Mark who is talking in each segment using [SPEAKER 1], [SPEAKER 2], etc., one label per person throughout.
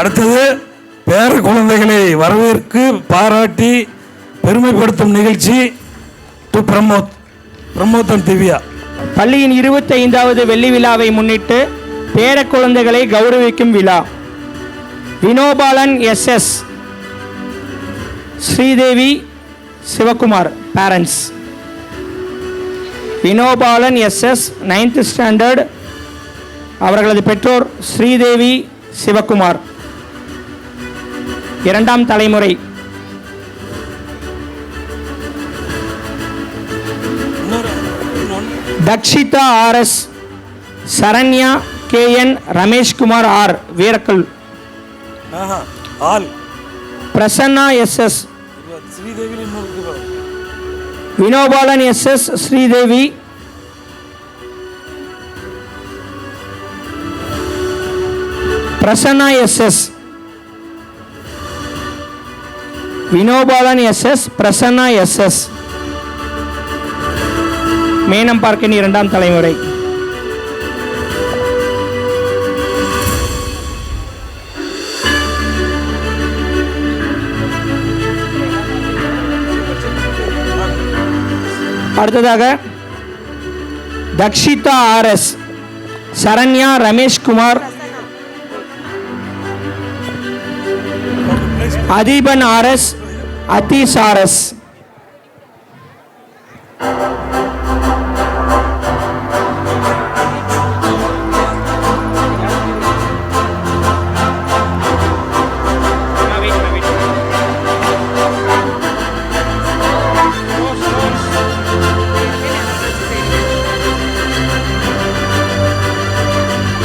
[SPEAKER 1] அடுத்தது பேர குழந்தைகளை வரவேற்கு பாராட்டி பெருமைப்படுத்தும் நிகழ்ச்சி டு பிரமோத் பிரமோத்தன் திவ்யா.
[SPEAKER 2] பள்ளியின் இருபத்தைந்தாவது வெள்ளி விழாவை முன்னிட்டு பேர குழந்தைகளை கௌரவிக்கும் விழா. Vinobalan S S Sridevi Sivakumar parents Vinobalan S S ninth standard அவர்களது பெற்றோர் ஸ்ரீதேவி சிவகுமார். இரண்டாம் தலைமுறை. Dakshitha RS Saranya KN Rameshkumar R Veerakkal.
[SPEAKER 1] All
[SPEAKER 2] Prasanna SS
[SPEAKER 1] Sridevi இன்னொரு
[SPEAKER 2] Vinobalan SS Sridevi. Prasanna SS Vinobalan SS Prasanna SS. Menon பார்க்கின் இரண்டாம் தலைமுறை. அடுத்ததாக Dakshitha RS Saranya Rameshkumar Adheeban R S Athees R S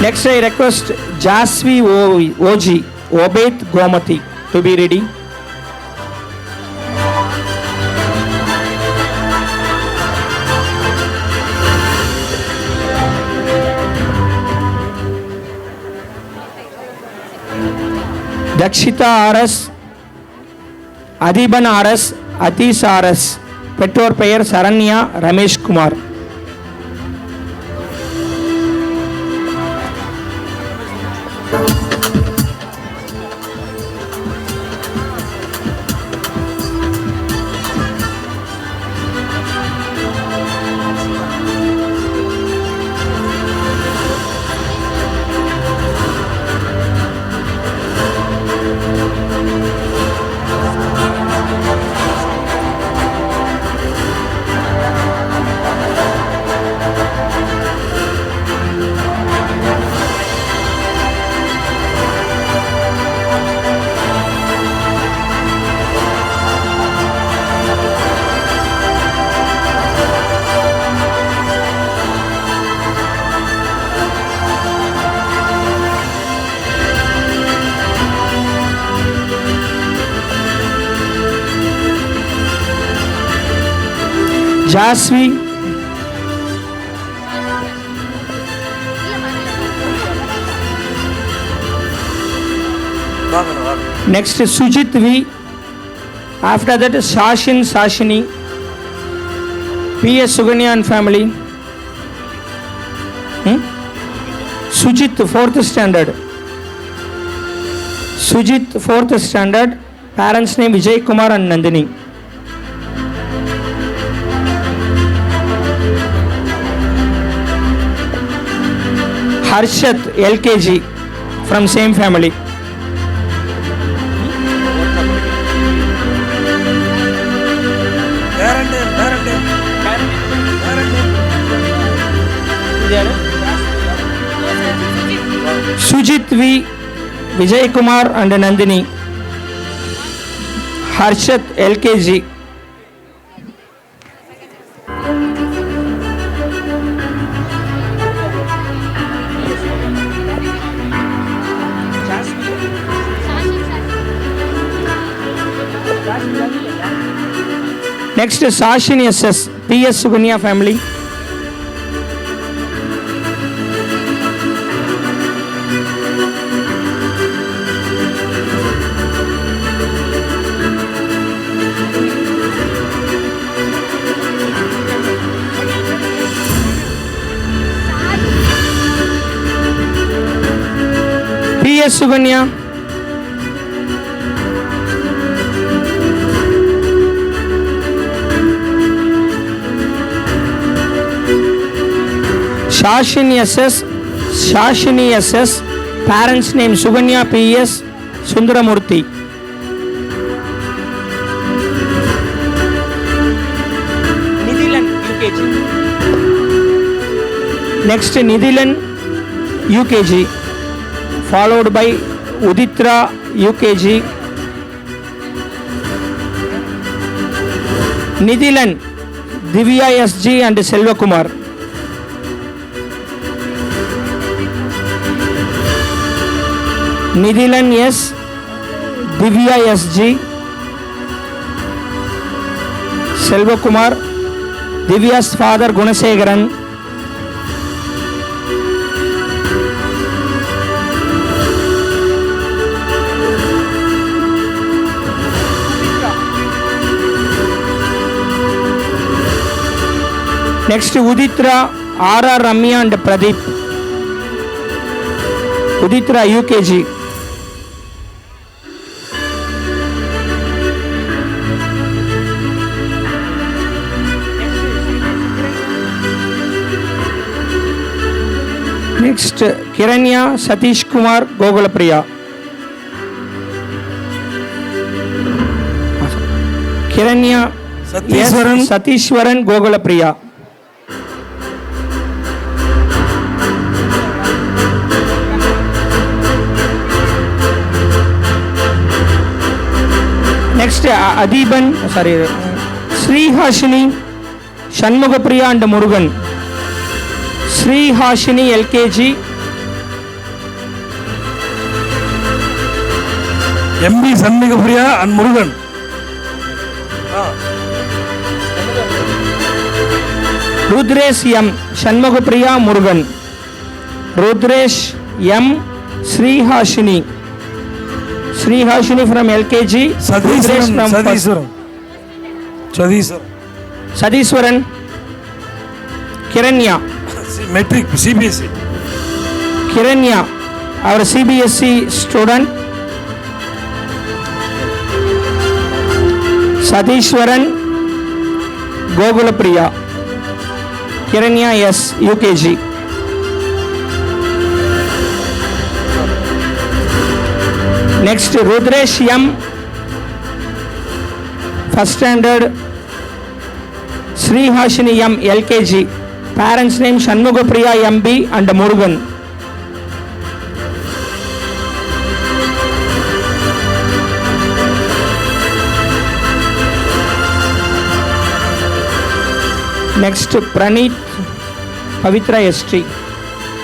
[SPEAKER 2] Next, I request Jasvi O- Oji, Obet Gomati to be ready. Dhakshitha R S Adhiban R S Athees R S பெற்றோர் பெயர் Saranya Rameshkumar Ojasvi next Sujith V after that Sashin Sashini P S Suganya family Sujith fourth standard Sujith fourth standard parents ने Vijay Kumar and Nandini Harshat LKG from same family. Sujit V, Vijay Kumar and Nandini. Harshat LKG next Sashini S S P S Suganya family Suganya Shashini S S Shashini S S parents name Sukanya P S Sundaramoorthy Nithilan UKG next Nithilan UKG followed by Udhithra UKG Nithilan Divya S G and Nidhilan S Divya S G Selvakumar Divya's father Gunasekaran next Udhitra R R Ramya and Pradeep Udhitra UKG next Kiranya Satheeshkumar Gokulapriya. Kiranya
[SPEAKER 1] Satheeswaran
[SPEAKER 2] Satheeswaran Gokulapriya. Next Adheeban sorry Srihashini Shanmugapriya and Murugan. Srihashini LKG.
[SPEAKER 1] MP Shanmugapriya and Murugan.
[SPEAKER 2] Rudresh M Shanmugapriya Murugan. Rudresh M Srihashini Srihashini from LKG Satheeswaran
[SPEAKER 1] Satheeswaran.
[SPEAKER 2] Satheeswaran.
[SPEAKER 1] Satheeswaran Kiranya matric CBSE
[SPEAKER 2] Kiranya our CBSE student Satheeswaran Gokulapriya Kiranya S UKG next Rudresh M first standard Srihashini M LKG Parents name Shanmugapriya MB and Murugan. Next, Pranit Pavitra ST.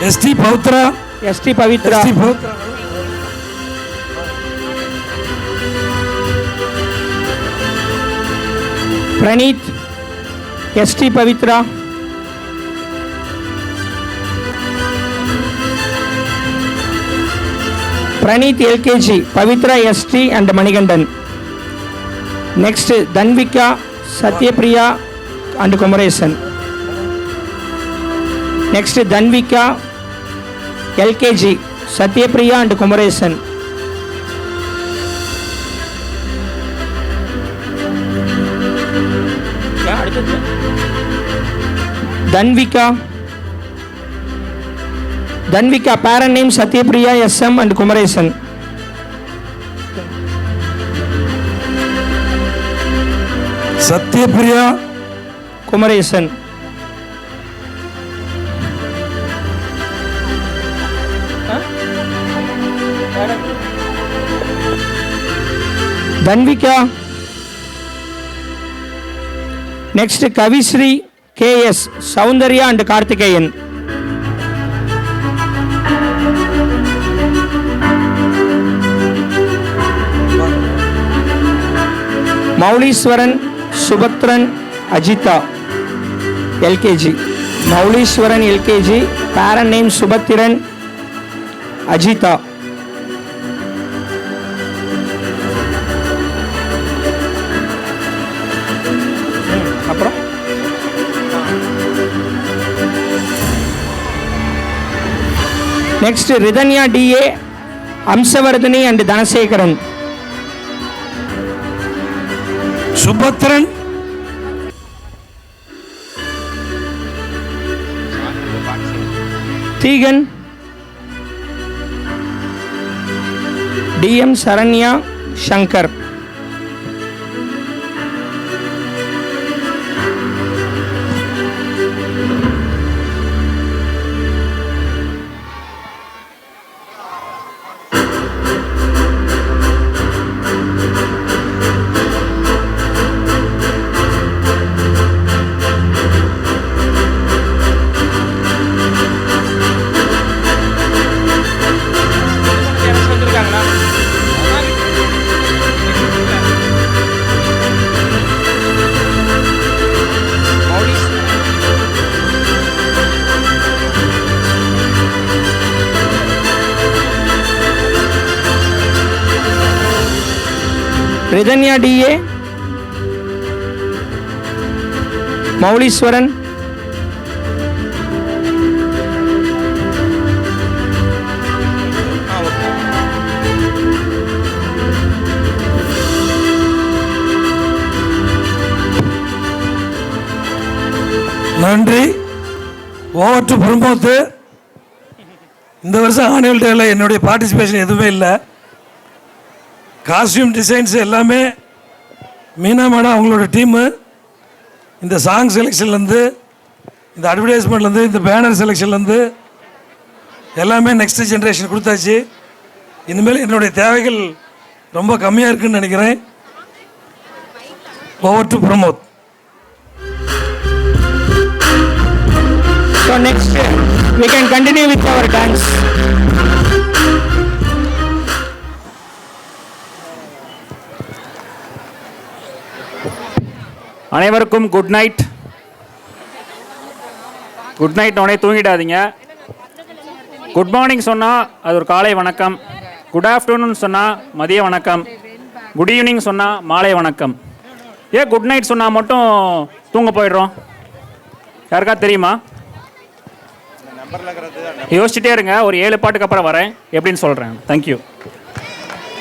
[SPEAKER 1] ST Pavitra.
[SPEAKER 2] ST Pavitra. ST
[SPEAKER 1] Pavitra.
[SPEAKER 2] Pranit ST Pavitra. Praneeth LKG Pavithra ST and Manikandan. Next Thanvika Sathyapriya and Kumaresan. Next Thanvika LKG Sathyapriya and Kumaresan. Thanvika Thanvika parent name Sathyapriya SM and Kumaresan
[SPEAKER 1] Sathyapriya
[SPEAKER 2] Kumaresan Thanvika next Kavishree KS Soundarya and Karthikeyan Mouleeswaran Subathran Ajitha LKG. Mouleeswaran LKG parent name Subathiran Ajitha. அப்புறம்? Next Rithanya TA Amsavardhini and Dhanasekaran.
[SPEAKER 1] Subathran.
[SPEAKER 2] Deegan. TM Saranya Shankar. Rithanya TA Mouleeswaran
[SPEAKER 1] நன்றி. Over to பிரமோத்து இந்த வருஷம் annual டேல என்னுடைய participation எதுவுமே இல்லை. Costume designs எல்லாமே Meena madam அவங்களோட டீமு இந்த சாங் செலெக்ஷன்லேருந்து இந்த அட்வர்டைஸ்மெண்ட்லேருந்து இந்த பேனர் செலெக்ஷன்லேருந்து எல்லாமே நெக்ஸ்ட் ஜென்ரேஷன் கொடுத்தாச்சு. இனிமேல் என்னுடைய தேவைகள் ரொம்ப கம்மியாக இருக்குன்னு நினைக்கிறேன். Over to Pramod
[SPEAKER 2] So next, we can continue with our dance.
[SPEAKER 3] அனைவருக்கும் குட் நைட் குட் நைட் உடனே தூங்கிடாதீங்க. குட் மார்னிங் சொன்னால் அது ஒரு காலை வணக்கம். குட் ஆஃப்டர்நூன் சொன்னால் மதிய வணக்கம். குட் ஈவினிங் சொன்னால் மாலை வணக்கம். ஏன் குட் நைட் சொன்னால் மட்டும் தூங்க போயிடுறோம்? யாருக்கா தெரியுமா? யோசிச்சுட்டே இருங்க ஒரு ஏழு பாட்டுக்கு அப்புறம் வரேன். எப்படின்னு சொல்கிறேன் தேங்க்யூ